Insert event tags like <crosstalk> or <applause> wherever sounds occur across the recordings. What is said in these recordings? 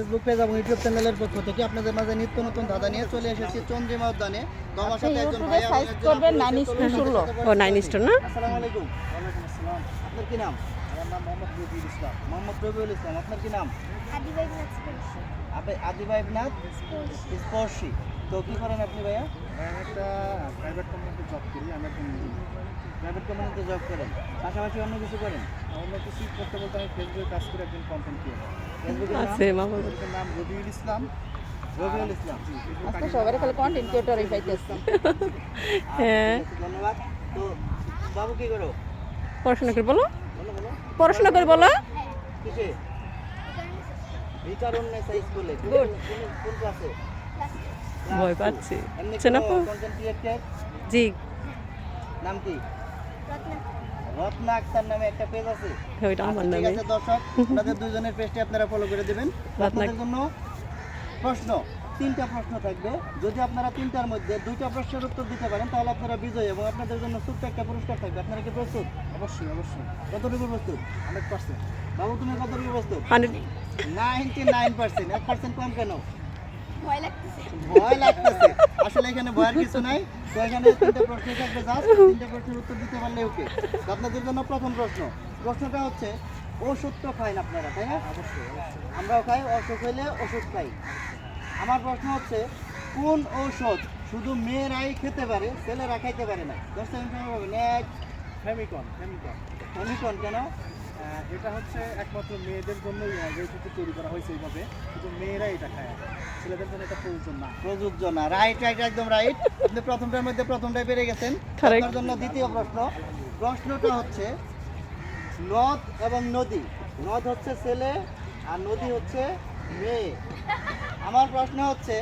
Facebook page এবং YouTube চ্যানেলের পক্ষ থেকে আপনাদের মাঝে নিত্য নতুন ধাঁধা নিয়ে চলে এসেছি চন্দ্রিমা উদ্যানে তো আমার সাথে একজন ভাই সাইজ করবেন আপু নানি রয়েছে। চলুন ষোলো। ও নাইন স্টোর না? আসসালামু আলাইকুম। ওয়ালাইকুম আসসালাম। আপনার কি নাম? আমার নাম মোহাম্মদ রবিউল ইসলাম। মোহাম্মদ রবিউল ইসলাম আপনার কি নাম? আদিবাইব নাথ আপনি আদিবাই নাথ স্পর্শী। তো কি করেন আপনি ভাইয়া? আমি একটা প্রাইভেট কোম্পানিতে জব করি আমি একজন প্রাইভেট কোম্পানিতে জব করেন। পাশাপাশি অন্য কিছু করেন? অন্য কিছু করতে বলতে আমি ফেসবুকে কাজ করি একজন কন্টেন্ট ক্রিয়েটার ফেসবুকের নাম আছে ফেসবুকের নাম রবিউল ইসলাম। রবিউল ইসলাম আজকে সবাই খালি কন্টেন্ট ক্রিয়েটরই পাইতেছি। হ্যাঁ। আচ্ছা, ধন্যবাদ। তো বাবু কি করো? পড়াশোনা করে বলো। বলো বলো। পড়াশোনা করে বলো। কিসে? বিকারুন নেসা স্কুলে কোন কোন ক্লাসে ভয় পাচ্ছি? জি। নাম কি? রত্না রত্না আক্তার নামে একটা পেজ আছে। ওইটা আমার আচ্ছা, ঠিক আছে দর্শক আপনাদের দুজনের পেজটি আপনারা ফলো করে দিবেন। আপনাদের জন্য প্রশ্ন তিনটা প্রশ্ন থাকবে। যদি আপনারা তিনটার মধ্যে দুইটা প্রশ্নের উত্তর দিতে পারেন তাহলে আপনারা বিজয়ী এবং আপনাদের জন্য ছোট্ট একটা পুরস্কার থাকবে। আপনারা কি প্রস্তুত? অবশ্যই অবশ্যই। কতটুকু প্রস্তুত? Hundred percent. বাবু তুমি কতটুকু প্রস্তুত? Ninety nine percent. এক পার্সেন্ট কম কেন? ভয় লাগতেছে। আসলে এখানে ভয়ের কিছু নাই। তো এখানে তিনটা প্রশ্ন থাকবে জাস্ট তিনটা প্রশ্নের উত্তর দিতে পারলে ওকে। আপনাদের জন্য প্রথম প্রশ্ন। প্রশ্নটা হচ্ছে, ওষুধ তো খাই না আপনারা, তাই না? আমরাও খাই, অসুখ হইলে ওষুধ খাই। আমার প্রশ্ন হচ্ছে, কোন ঔষধ শুধু মেয়েরাই খেতে পারে, ছেলেরা খাইতে পারে না? দশ সেকেন্ড সময় পাবেন এক ফেমিকন। ফেমিকন কেন? এটা হচ্ছে একমাত্র মেয়েদের জন্যই ওষুধটি তৈরি করা হয়েছে এইভাবে। শুধু মেয়েরাই এটা খায়। ছেলেদের জন্য এটা প্রয়োজন না। প্রযোজ্য না। রাইট রাইট একদম রাইট আপনি প্রথমটার মধ্যে প্রথমটাই পেরে গেছেন. আপনার জন্য দ্বিতীয় প্রশ্ন। প্রশ্নটা হচ্ছে নদ এবং নদী। নদ হচ্ছে ছেলে আর নদী হচ্ছে মেয়ে। আমার প্রশ্ন হচ্ছে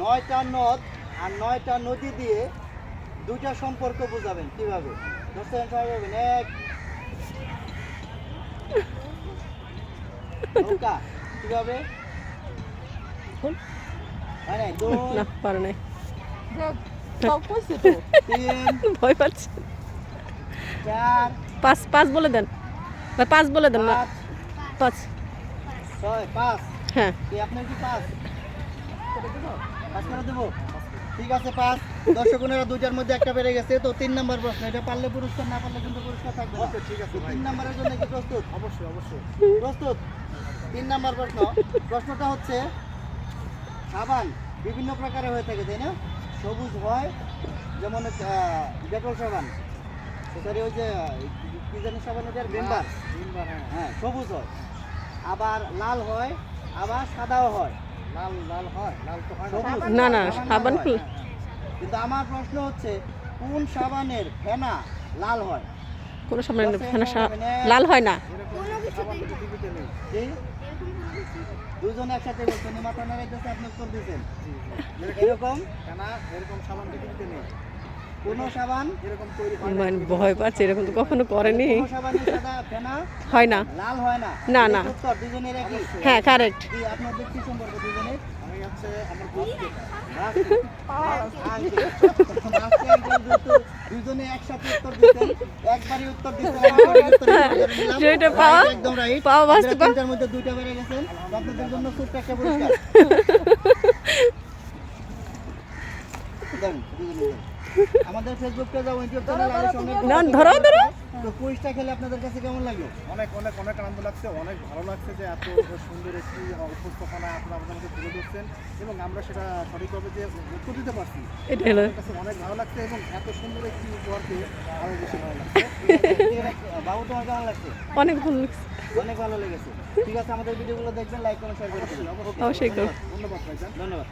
নয়টা নদ আর নয়টা নদী দিয়ে দুইটা সম্পর্ক বুঝাবেন কীভাবে? দশ সেকেন্ড সময় পাবেন এক নৌকা কীভাবে হয় নাই দুই না পারে নাই। ভয় পাচ্ছি <laughs> পাঁচ পাঁচ বলে দেন। পাঁচ বলে দেন না। পাঁচ। পাঁচ। ছয় পাঁচ। হ্যাঁ। আপনার কি পাঁচ? পাঁচ করে দেবো? ঠিক আছে পাঁচ। দর্শকেরা দুইটার মধ্যে একটা বেড়ে গেছে তো তিন নাম্বার প্রশ্ন। এটা পারলে পুরস্কার না পারলে কিন্তু পুরস্কার থাকবে। ওকে ঠিক আছে তিন নাম্বারের জন্য কি প্রস্তুত? অবশ্যই অবশ্যই। প্রস্তুত। তিন নাম্বার প্রশ্ন। প্রশ্নটা হচ্ছে সাবান বিভিন্ন প্রকারের হয়ে থাকে তাই না? সবুজ হয় যেমন ডেটল সাবান। সরি ওই যে কি জানি সাবান ওটার? তিনবার হ্যাঁ। হ্যাঁ সবুজ হয়। আবার লাল হয় আবার সাদাও হয়। লাল লাল লাল তো না। না, সাবান কি- <laughs> কিন্তু আমার প্রশ্ন হচ্ছে কোন সাবানের ফেনা লাল হয়? কোন সাবানের ফেনা লাল হয় না। দুজন একসাথে বলছেন মাথা নাড়াইতেছে আপনি উত্তর দিচ্ছেন এরকম- এরকম এরকম সাবান পৃথিবীতে নেই। মানে ভয় পাচ্ছে এরকম তো কখনো করেনি। কোন সাবানের ফেনা হয় না। হয় না। না, হ্যাঁ কারেক্ট সেটা <laughs> <laughs> পাওয়া একদম রাইট পাওয়া বাস্তব। মধ্যে দুইটা বেড়ে গেছেন। আপনাদের জন্য একটা পুরস্কার <laughs> দেন, দুজনে দেন। আমাদের ফেসবুক পেজ এবং ইউটিউব চ্যানেল আলী সঙ্গে না, ধরো, ধরো। তো কুইজটা খেলে আপনাদের কাছে কেমন লাগল? অনেক অনেক অনেক আনন্দ লাগছে অনেক ভালো লাগছে যে এত সুন্দর একটি উপস্থাপনা আপনারা আমাদের মধ্যে তুলে ধরছেন এবং আমরা সেটা সঠিকভাবে যে উত্তর দিতে পারছি। এটা হলো। অনেক ভালো লাগছে এবং এত সুন্দর একটি উপহার পেয়ে আরও বেশি ভালো লাগছে। <laughs> বাবু তোমার কেমন লাগছে? অনেক ভালো লাগছে। অনেক ভালো লেগেছে। ঠিক আছে আমাদের ভিডিওগুলো দেখবেন লাইক কমেন্ট শেয়ার করে দিবেন। অবশ্যই ধন্যবাদ ধন্যবাদ।